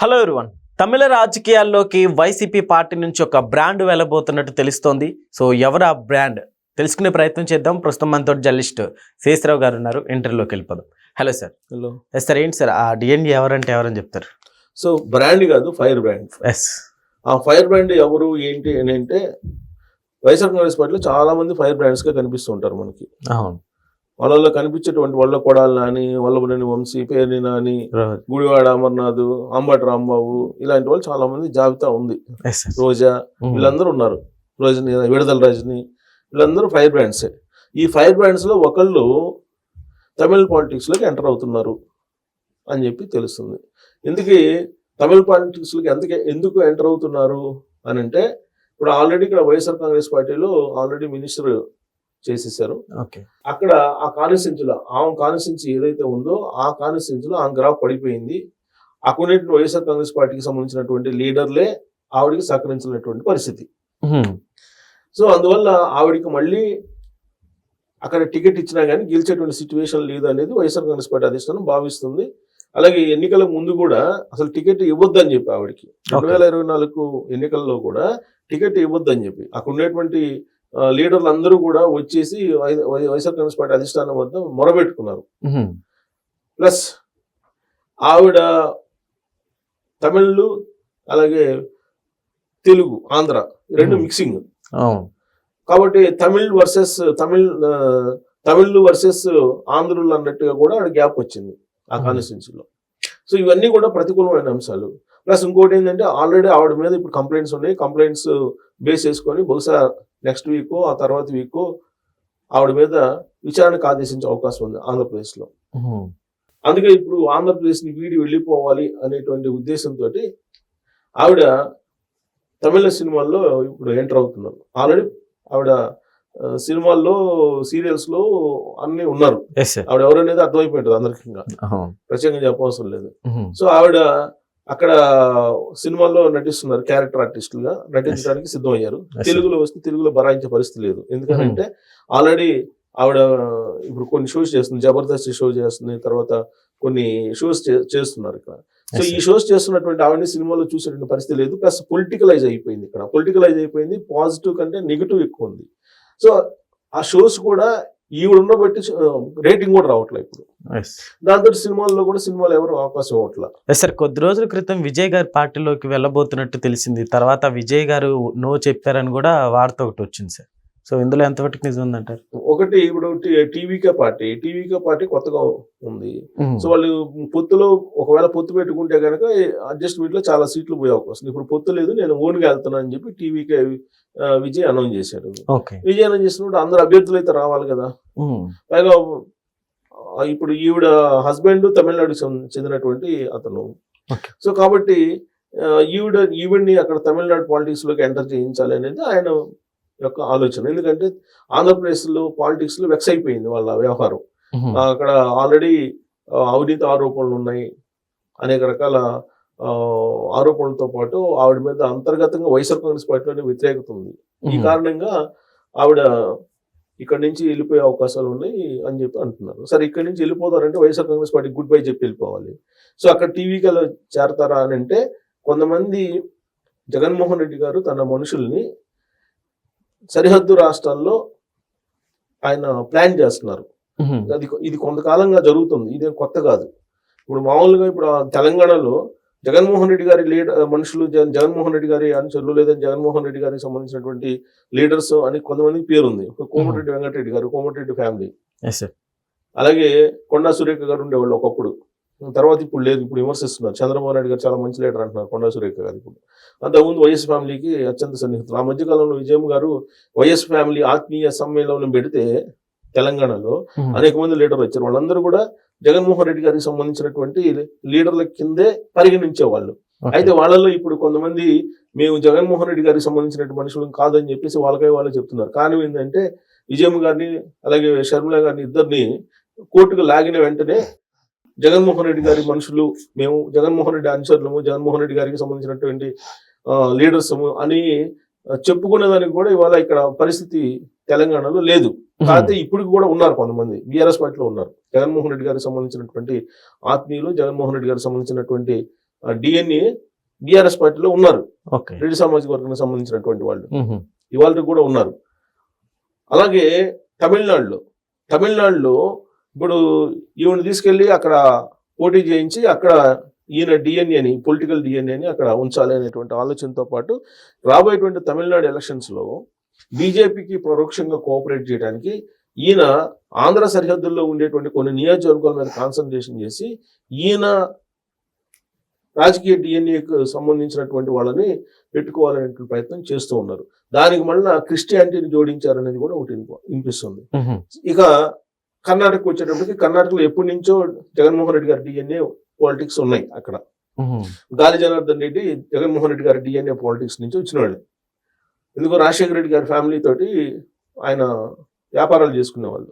Hello everyone తమిళ రాజకీయాల్లోకి YCP party నుంచి ఒక బ్రాండ్ వెళ్ళబోతున్నట్టు తెలుస్తోంది. సో ఎవరు ఆ బ్రాండ్? తెలుసుకునే ప్రయత్నం చేద్దాం. ప్రస్తుతం మనతో జర్నలిస్ట్ శేషరావు గారు ఉన్నారు. ఇంటర్వ్యూలోకి వెళ్ళిపోదాం. Hello sir hello yes sir ఏంటి సార్ ఆ డిఎన్డి ఎవరంటే ఎవరని చెప్తారు? సో బ్రాండ్ కాదు ఫైర్ బ్రాండ్ ఎస్ ఆ ఫైర్ బ్రాండ్ ఎవరు ఏంటి అని అంటే వైఎస్ఆర్ కాంగ్రెస్ పార్టీలో చాలా మంది ఫైర్ బ్రాండ్స్గా కనిపిస్తూ ఉంటారు మనకి. అవును. వాళ్ళలో కనిపించేటువంటి వాళ్ళ కొడాలి నాని వల్లభనేని వంశీ పేర్ని నాని గుడివాడ అమర్నాథ్ అంబటి రాంబాబు ఇలాంటి వాళ్ళు చాలా మంది జాబితా ఉంది. రోజా వీళ్ళందరూ ఉన్నారు. రోజని విడుదల రజని వీళ్ళందరూ ఫైర్ బ్రాండ్సే ఈ ఫైర్ బ్రాండ్స్లో ఒకళ్ళు తమిళ పాలిటిక్స్లోకి ఎంటర్ అవుతున్నారు అని చెప్పి తెలుస్తుంది. ఎందుకు తమిళ పాలిటిక్స్లోకి ఎందుకు ఎందుకు ఎంటర్ అవుతున్నారు అని అంటే ఇప్పుడు ఆల్రెడీ ఇక్కడ వైఎస్ఆర్ కాంగ్రెస్ పార్టీలో ఆల్రెడీ మినిస్టర్ చేసేసారు అక్కడ ఆ కాన్స్టిట్యూన్సీలో ఆమె కాన్స్టిట్యూన్సీ ఏదైతే ఉందో ఆ కాన్స్టిట్యూన్సీలో ఆమె గ్రాఫ్ పడిపోయింది. అక్కడ వైఎస్ఆర్ కాంగ్రెస్ పార్టీకి సంబంధించినటువంటి లీడర్లే ఆవిడకి సహకరించినటువంటి పరిస్థితి. సో అందువల్ల ఆవిడకి మళ్ళీ అక్కడ టికెట్ ఇచ్చినా కానీ గెలిచేటువంటి సిచ్యువేషన్ లేదు అనేది వైఎస్ఆర్ కాంగ్రెస్ పార్టీ అధిష్టానం భావిస్తుంది. అలాగే ఎన్నికల ముందు కూడా అసలు టికెట్ ఇవ్వద్దని చెప్పి ఆవిడకి. రెండు వేల ఇరవై నాలుగు ఎన్నికల్లో కూడా టికెట్ ఇవ్వద్దని చెప్పి. అక్కడ ఉన్నటువంటి ఆ, లీడర్లు అందరూ కూడా వచ్చేసి వైఎస్ఆర్ కాంగ్రెస్ పార్టీ అధిష్టానం వద్ద మొరబెట్టుకున్నారు. ప్లస్ ఆవిడ తమిళ్ అలాగే తెలుగు ఆంధ్ర రెండు. మిక్సింగ్. కాబట్టి తమిళ్ వర్సెస్ తమిళ్ తమిళ్ వర్సెస్ ఆంధ్రులు అన్నట్టుగా కూడా ఆడ గ్యాప్ వచ్చింది ఆ. కాన్స్టిట్యూన్సీలో. సో ఇవన్నీ కూడా ప్రతికూలమైన అంశాలు. ప్లస్ ఇంకోటి ఏంటంటే ఆల్రెడీ ఆవిడ మీద ఇప్పుడు కంప్లైంట్స్ ఉన్నాయి. కంప్లైంట్స్ బేస్ చేసుకొని బహుశా నెక్స్ట్ వీక్ ఆ తర్వాత వీక్ ఆవిడ మీద విచారణకు ఆదేశించే అవకాశం ఉంది ఆంధ్రప్రదేశ్లో. అందుకే ఇప్పుడు ఆంధ్రప్రదేశ్ని వీడి వెళ్ళిపోవాలి అనేటువంటి ఉద్దేశంతో ఆవిడ తమిళ సినిమాల్లో ఇప్పుడు ఎంటర్ అవుతున్నారు. ఆల్రెడీ ఆవిడ సినిమాల్లో సీరియల్స్లో అన్ని ఉన్నారు. ఆవిడ ఎవరనేది అర్థమైపోయింటుంది అందరికి ప్రత్యేకంగా చెప్పవసరం లేదు. సో ఆవిడ అక్కడ సినిమాల్లో నటిస్తున్నారు క్యారెక్టర్ ఆర్టిస్టులుగా. నటించడానికి సిద్ధమయ్యారు. Yes, sir. తెలుగులో వస్తే తెలుగులో బరాయించే పరిస్థితి లేదు. ఎందుకంటే ఆల్రెడీ ఆవిడ ఇప్పుడు కొన్ని షోస్ చేస్తుంది. జబర్దస్త్ షో చేస్తుంది. తర్వాత కొన్ని షోస్ చేస్తున్నారు ఇక్కడ. సో ఈ. షోస్ చేస్తున్నటువంటి ఆవిడని సినిమాలో చూసేటువంటి పరిస్థితి లేదు. ప్లస్ పొలిటికలైజ్ అయిపోయింది ఇక్కడ. పొలిటికలైజ్ అయిపోయింది. పాజిటివ్ కంటే నెగిటివ్ ఎక్కువ ఉంది. సో ఆ షోస్ కూడా ఈవిడ ఉండబట్టి రేటింగ్ కూడా రావట్లేదు ఇప్పుడు. దాంతో సినిమాల్లో కూడా సినిమాలు ఎవరు అవకాశం ఇవ్వట్లేదు సార్ కొద్ది రోజుల క్రితం విజయ్ గారి పార్టీలోకి వెళ్ళబోతున్నట్టు తెలిసింది. తర్వాత విజయ్ గారు నో చెప్పారని కూడా వార్త ఒకటి వచ్చింది సార్ సో ఇందులో ఎంతవరకు నిజం ఉందంటారు? ఒకటి ఇప్పుడు టీవీకే పార్టీ టీవీకే పార్టీ కొత్తగా ఉంది. సో వాళ్ళు పొత్తులో ఒకవేళ పొత్తు పెట్టుకుంటే కనుక అడ్జస్ట్మెంట్లో చాలా సీట్లు పోయే అవకాశం. ఇప్పుడు పొత్తు లేదు నేను ఓన్గా వెళ్తున్నాను అని చెప్పి టీవీకే విజయ్ అనౌన్స్ చేశాడు. ఓకే. విజయ్ అనౌన్స్ చేసినప్పుడు అందరు అభ్యర్థులు అయితే రావాలి కదా. పైగా ఇప్పుడు ఈవిడ హస్బెండ్ తమిళనాడుకి చెంది- చెందినటువంటి అతను. సో కాబట్టి ఈవిడ ఈవిడ్ని అక్కడ తమిళనాడు పాలిటిక్స్లోకి ఎంటర్ చేయించాలి అనేది ఆయన యొక్క ఆలోచన. ఎందుకంటే ఆంధ్రప్రదేశ్లో పాలిటిక్స్లో వెక్స్ అయిపోయింది వాళ్ళ వ్యవహారం. అక్కడ ఆల్రెడీ అవినీతి ఆరోపణలు ఉన్నాయి. అనేక రకాల ఆరోపణలతో పాటు ఆవిడ మీద అంతర్గతంగా వైఎస్ఆర్ కాంగ్రెస్ పార్టీలోనే వ్యతిరేకత ఉంది. ఈ కారణంగా ఆవిడ ఇక్కడ నుంచి వెళ్ళిపోయే అవకాశాలు ఉన్నాయి అని చెప్పి అంటున్నారు. సరే ఇక్కడ నుంచి వెళ్ళిపోతారంటే YSR Congress party good bye చెప్పి వెళ్ళిపోవాలి. సో అక్కడ టీవీకి అలా చేరతారా అని అంటే కొంతమంది జగన్మోహన్ రెడ్డి గారు తన మనుషుల్ని సరిహద్దు రాష్ట్రాల్లో ఆయన ప్లాన్ చేస్తున్నారు. అది ఇది కొంతకాలంగా జరుగుతుంది. ఇదేం కొత్త కాదు. ఇప్పుడు మామూలుగా ఇప్పుడు తెలంగాణలో జగన్మోహన్ రెడ్డి గారి లీడర్ మనుషులు జగన్ జగన్మోహన్ రెడ్డి గారి అనుచరులు లేదా జగన్మోహన్ రెడ్డి గారికి సంబంధించినటువంటి లీడర్స్ అని కొంతమందికి పేరుంది. కోమటిరెడ్డి వెంకటరెడ్డి గారు కోమటిరెడ్డి ఫ్యామిలీ. అలాగే కొండా సురేఖ గారు ఉండేవాళ్ళు ఒకప్పుడు. తర్వాత ఇప్పుడు లేదు ఇప్పుడు విమర్శిస్తున్నారు. చంద్రబాబు నాయుడు గారు చాలా మంచి లీడర్ అంటున్నారు కొండా సురేఖ గారు ఇప్పుడు. అంతకుముందు వైఎస్ ఫ్యామిలీకి అత్యంత సన్నిహితులు. ఆ మధ్య కాలంలో విజయం గారు వైఎస్ ఫ్యామిలీ ఆత్మీయ సమ్మేళనం పెడితే తెలంగాణలో అనేక మంది లీడర్లు వచ్చారు. వాళ్ళందరూ కూడా జగన్మోహన్ రెడ్డి గారికి సంబంధించినటువంటి లీడర్ల కిందే పరిగణించేవాళ్ళు. అయితే వాళ్ళలో ఇప్పుడు కొంతమంది మేము జగన్మోహన్ రెడ్డి గారికి సంబంధించిన మనుషులు కాదని చెప్పేసి వాళ్ళకై వాళ్ళు చెప్తున్నారు. కారణం ఏంటంటే విజయం గారిని అలాగే షర్మిల గారిని ఇద్దరిని కోర్టుకు లాగిన వెంటనే జగన్మోహన్ రెడ్డి గారి మనుషులు మేము జగన్మోహన్ రెడ్డి అనుచరులము జగన్మోహన్ రెడ్డి గారికి సంబంధించినటువంటి లీడర్స్ అని చెప్పుకునే దానికి కూడా ఇవాళ ఇక్కడ పరిస్థితి తెలంగాణలో లేదు. కాకపోతే ఇప్పుడు కూడా ఉన్నారు కొంతమంది. బీఆర్ఎస్ పార్టీలో ఉన్నారు. జగన్మోహన్ రెడ్డి గారికి సంబంధించినటువంటి ఆత్మీయులు జగన్మోహన్ రెడ్డి గారికి సంబంధించినటువంటి డిఎన్ఏ బీఆర్ఎస్ పార్టీలో ఉన్నారు. రెడ్డి సామాజిక వర్గానికి సంబంధించినటువంటి వాళ్ళు. ఇవాళ కూడా ఉన్నారు. అలాగే తమిళనాడులో తమిళనాడులో ఇప్పుడు ఈవిని తీసుకెళ్ళి అక్కడ పోటీ చేయించి అక్కడ ఈయన డిఎన్ఏని పొలిటికల్ డిఎన్ఏని అక్కడ ఉంచాలి అనేటువంటి ఆలోచనతో పాటు రాబోయేటువంటి తమిళనాడు ఎలక్షన్స్లో బీజేపీకి పరోక్షంగా కోఆపరేట్ చేయడానికి ఈయన ఆంధ్ర సరిహద్దుల్లో ఉండేటువంటి కొన్ని నియోజకవర్గాల మీద కాన్సన్ట్రేషన్ చేసి ఈయన రాజకీయ డిఎన్ఏకు సంబంధించినటువంటి వాళ్ళని పెట్టుకోవాలనేటువంటి ప్రయత్నం చేస్తూ ఉన్నారు దానికి మళ్ళీ క్రిస్టియానిటీని జోడించారనేది కూడా ఒకటి వినిప- వినిపిస్తుంది. ఇక కర్ణాటక వచ్చేటప్పటికి కర్ణాటకలో ఎప్పటి నుంచో జగన్మోహన్ రెడ్డి గారి డిఎన్ఏ పాలిటిక్స్ ఉన్నాయి అక్కడ. గాలి జనార్దన్ రెడ్డి జగన్మోహన్ రెడ్డి గారి డిఎన్ఏ పాలిటిక్స్ నుంచి వచ్చిన వాళ్ళు ఎందుకో రాజశేఖర రెడ్డి గారి ఫ్యామిలీ తోటి ఆయన వ్యాపారాలు చేసుకునేవాళ్ళు.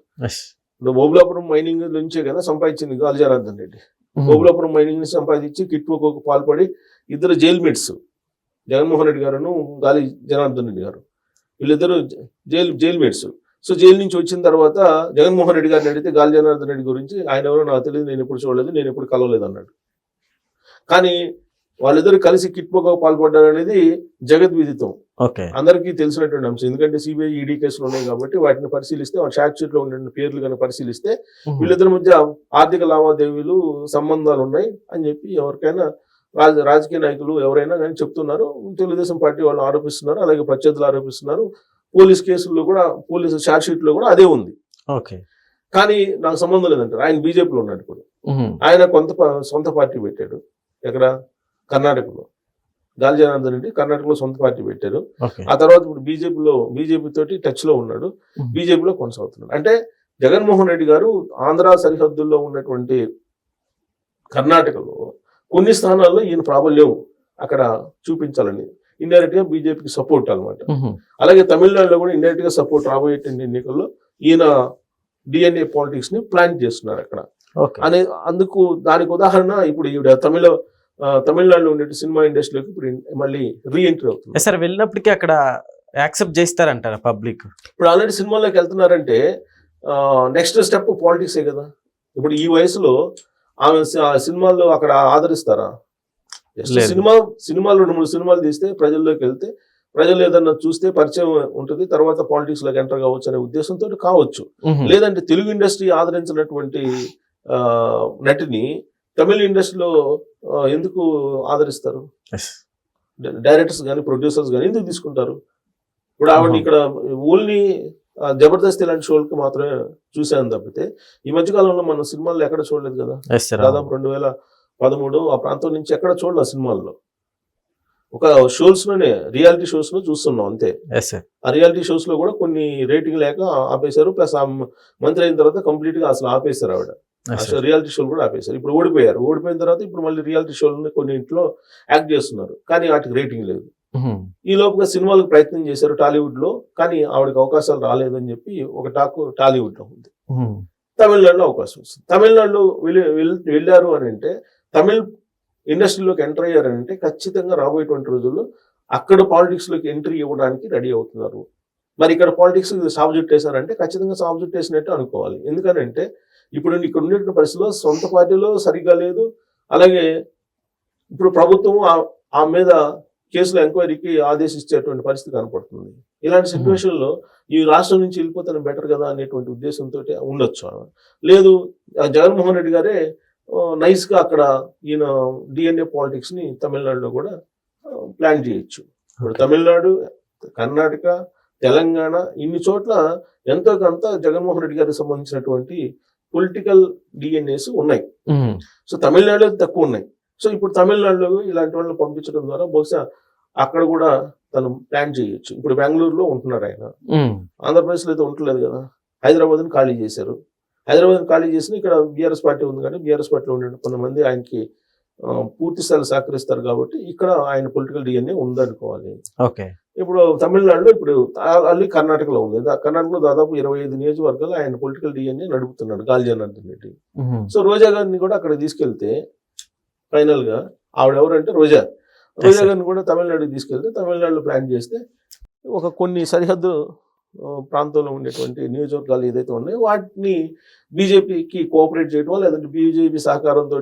ఓబులాపురం మైనింగ్ నుంచే కదా సంపాదించింది గాలి జనార్దన్ రెడ్డి. మ్మ్. ఓబులాపురం మైనింగ్ని సంపాదించి కిట్వకు పాల్పడి ఇద్దరు జైల్ మేట్స్ జగన్మోహన్ రెడ్డి గారును గాలి జనార్దన్ రెడ్డి గారు. వీళ్ళిద్దరు jail jail mates so jail నుంచి వచ్చిన తర్వాత జగన్మోహన్ రెడ్డి గారిని అడిగితే గాలి జనార్దన్ రెడ్డి గురించి ఆయన ఎవరో నాకు తెలియదు నేను ఎప్పుడు చూడలేదు నేను ఎప్పుడు కలవలేదు అన్నాడు. కానీ వాళ్ళిద్దరు కలిసి కిట్వకు పాల్పడ్డారు అనేది జగద్విదితం ఓకే. అందరికీ తెలిసినటువంటి అంశం. ఎందుకంటే సిబిఐ ఈడీ కేసులు ఉన్నాయి కాబట్టి వాటిని పరిశీలిస్తే వాళ్ళ షార్ట్ షీట్లో ఉండే పేర్లు కనుక పరిశీలిస్తే. వీళ్ళిద్దరి మధ్య ఆర్థిక లావాదేవీలు సంబంధాలు ఉన్నాయి అని చెప్పి ఎవరికైనా రాజ రాజకీయ నాయకులు ఎవరైనా కానీ చెప్తున్నారు. తెలుగుదేశం పార్టీ వాళ్ళు ఆరోపిస్తున్నారు అలాగే ప్రత్యర్థులు ఆరోపిస్తున్నారు. పోలీస్ కేసుల్లో కూడా పోలీసు షార్ట్ షీట్లో కూడా అదే ఉంది. ఓకే. కానీ నాకు సంబంధం లేదంటారు. ఆయన బీజేపీలో ఉన్నాడు ఇప్పుడు. మ్మ్. ఆయన కొంత సొంత పార్టీ పెట్టాడు. ఎక్కడ? కర్ణాటకలో. గాలి జనార్దన్ రెడ్డి కర్ణాటకలో సొంత పార్టీ పెట్టారు. ఆ తర్వాత ఇప్పుడు బీజేపీలో బీజేపీ తోటి టచ్లో ఉన్నాడు. బీజేపీలో కొనసాగుతున్నాడు. అంటే జగన్మోహన్ రెడ్డి గారు ఆంధ్ర సరిహద్దుల్లో ఉన్నటువంటి కర్ణాటకలో కొన్ని స్థానాల్లో ఈయన ప్రాబల్యం అక్కడ చూపించాలని ఇండైరెక్ట్గా బీజేపీకి సపోర్ట్ అన్నమాట. మ్మ్. అలాగే తమిళనాడులో కూడా ఇండైరెక్ట్గా సపోర్ట్ రాబోయే ఎన్నికల్లో ఈయన డిఎన్ఏ పాలిటిక్స్ని ప్లాన్ చేస్తున్నారు అక్కడ. అనే అందుకు దానికి ఉదాహరణ ఇప్పుడు ఈవిడ తమిళ తమిళనాడులో ఉండే సినిమా ఇండస్ట్రీలోకి ఇప్పుడు మళ్ళీ రీఎంట్రీ అవుతుంది. సార్ వెళ్ళినప్పటికీ అక్కడ యాక్సెప్ట్ చేస్తారంటారా పబ్లిక్? ఇప్పుడు ఆల్రెడీ సినిమాల్లోకి వెళ్తున్నారంటే నెక్స్ట్ స్టెప్ పాలిటిక్సే కదా? ఇప్పుడు ఈ వయసులో ఆమె సినిమాల్లో అక్కడ ఆదరిస్తారా. సినిమా సినిమాలు రెండు మూడు సినిమాలు తీస్తే ప్రజల్లోకి వెళ్తే ప్రజలు ఏదన్నా చూస్తే పరిచయం ఉంటుంది తర్వాత పాలిటిక్స్లోకి ఎంటర్ కావచ్చు అనే ఉద్దేశంతో కావచ్చు. లేదంటే తెలుగు ఇండస్ట్రీ ఆదరించినటువంటి నటిని తమిళ ఇండస్ట్రీలో ఎందుకు ఆదరిస్తారు? డైరెక్టర్స్ కానీ ప్రొడ్యూసర్స్ కానీ ఎందుకు తీసుకుంటారు? ఇప్పుడు ఆవిడ. ఇక్కడ ఓన్లీ జబర్దస్త్ ఇలాంటి షోలకి మాత్రమే చూశాను తప్పితే ఈ మధ్య కాలంలో మనం సినిమాల్లో ఎక్కడ చూడలేదు కదా? దాదాపు రెండు వేల పదమూడు ఆ ప్రాంతం నుంచి ఎక్కడ చూడలేదు ఆ సినిమాల్లో. ఒక షోస్లోనే రియాలిటీ షోస్లో చూస్తున్నాం అంతే. ఆ రియాలిటీ షోస్లో కూడా కొన్ని రేటింగ్ లేక ఆపేశారు. ప్లస్ ఆ మంత్రి అయిన తర్వాత కంప్లీట్గా అసలు ఆపేశారు ఆవిడ. రియాలిటీ షోలు కూడా ఆపేశారు. ఇప్పుడు ఓడిపోయారు. ఓడిపోయిన తర్వాత ఇప్పుడు మళ్ళీ రియాలిటీ షోలు కొన్ని ఇంట్లో యాక్ట్ చేస్తున్నారు. కానీ వాటికి రేటింగ్ లేదు. ఈ లోపుగా సినిమాలకు ప్రయత్నం చేశారు టాలీవుడ్లో కానీ ఆవిడకి అవకాశాలు రాలేదని చెప్పి ఒక టాక్ టాలీవుడ్లో ఉంది తమిళనాడులో అవకాశం వస్తుంది. తమిళనాడులో వెళ్ళి వెళ్- వెళ్ళారు అని అంటే తమిళ్ ఇండస్ట్రీలోకి ఎంటర్ అయ్యారు అని అంటే ఖచ్చితంగా రాబోయేటువంటి రోజుల్లో అక్కడ పాలిటిక్స్లోకి ఎంట్రీ ఇవ్వడానికి రెడీ అవుతున్నారు. మరి ఇక్కడ పాలిటిక్స్ సాగు చుట్టేశారంటే ఖచ్చితంగా సాగు చుట్టేసినట్టు అనుకోవాలి. ఎందుకనంటే ఇప్పుడు ఇక్కడ ఉండేటువంటి పరిస్థితిలో సొంత పార్టీలో సరిగ్గా లేదు. అలాగే ఇప్పుడు ప్రభుత్వం ఆ- ఆ మీద కేసుల ఎంక్వైరీకి ఆదేశించేటువంటి పరిస్థితి కనపడుతుంది. ఇలాంటి సిచ్యువేషన్లో ఈ రాష్ట్రం నుంచి వెళ్ళిపోతాను బెటర్ కదా అనేటువంటి ఉద్దేశంతో ఉండొచ్చు. లేదు జగన్మోహన్ రెడ్డి గారే నైస్గా అక్కడ ఈయన డిఎన్ఏ పాలిటిక్స్ని తమిళనాడులో కూడా ప్లాన్ చేయొచ్చు. ఇప్పుడు తమిళనాడు కర్ణాటక తెలంగాణ ఇన్ని చోట్ల ఎంతో కొంత జగన్మోహన్ రెడ్డి గారికి సంబంధించినటువంటి పొలిటికల్ డిఎన్ఏస్ ఉన్నాయి. సో తమిళనాడులో తక్కువ ఉన్నాయి. సో ఇప్పుడు తమిళనాడులో ఇలాంటి వాళ్ళని పంపించడం ద్వారా బహుశా అక్కడ కూడా తను ప్లాన్ చేయొచ్చు. ఇప్పుడు బెంగళూరులో ఉంటున్నారు ఆయన. ఆంధ్రప్రదేశ్లో అయితే ఉండలేదు కదా. హైదరాబాద్ని ఖాళీ చేశారు. హైదరాబాద్ని ఖాళీ చేసిన ఇక్కడ బీఆర్ఎస్ పార్టీ ఉంది కానీ బీఆర్ఎస్ పార్టీలో ఉండే కొంతమంది ఆయనకి పూర్తి స్థాయిలో సహకరిస్తారు కాబట్టి ఇక్కడ ఆయన పొలిటికల్ డిఎన్ఏ ఉందనుకోవాలి. ఓకే. ఇప్పుడు తమిళనాడులో ఇప్పుడు అల్లి కర్ణాటకలో ఉంది. కర్ణాటకలో దాదాపు ఇరవై ఐదు నియోజకవర్గాలు ఆయన పొలిటికల్ డిఎన్ఏ నడుపుతున్నాడు గాలి జనార్దన్ రెడ్డి. సో రోజా గారిని కూడా అక్కడ తీసుకెళ్తే ఫైనల్గా ఆవిడ ఎవరంటే రోజా రోజా. గారిని కూడా తమిళనాడుకి తీసుకెళ్తే తమిళనాడులో ప్లాన్ చేస్తే ఒక కొన్ని సరిహద్దు ప్రాంతంలో ఉండేటువంటి నియోజకవర్గాలు ఏదైతే ఉన్నాయో వాటిని బీజేపీకి కోఆపరేట్ చేయడం లేదంటే బీజేపీ సహకారంతో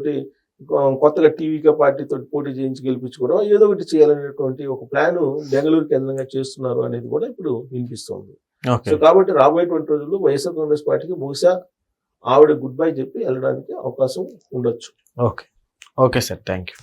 కొత్తగా టీవీకే పార్టీతో పోటీ చేయించి గెలిపించుకోవడం ఏదో ఒకటి చేయాలనేటువంటి ఒక ప్లాన్ బెంగళూరు కేంద్రంగా చేస్తున్నారు అనేది కూడా ఇప్పుడు వినిపిస్తుంది. సో కాబట్టి రాబోయేటువంటి రోజుల్లో వైఎస్ఆర్ కాంగ్రెస్ పార్టీకి బహుశా ఆవిడ గుడ్ బై చెప్పి వెళ్ళడానికి అవకాశం ఉండొచ్చు. Okay. Okay sir. Thank you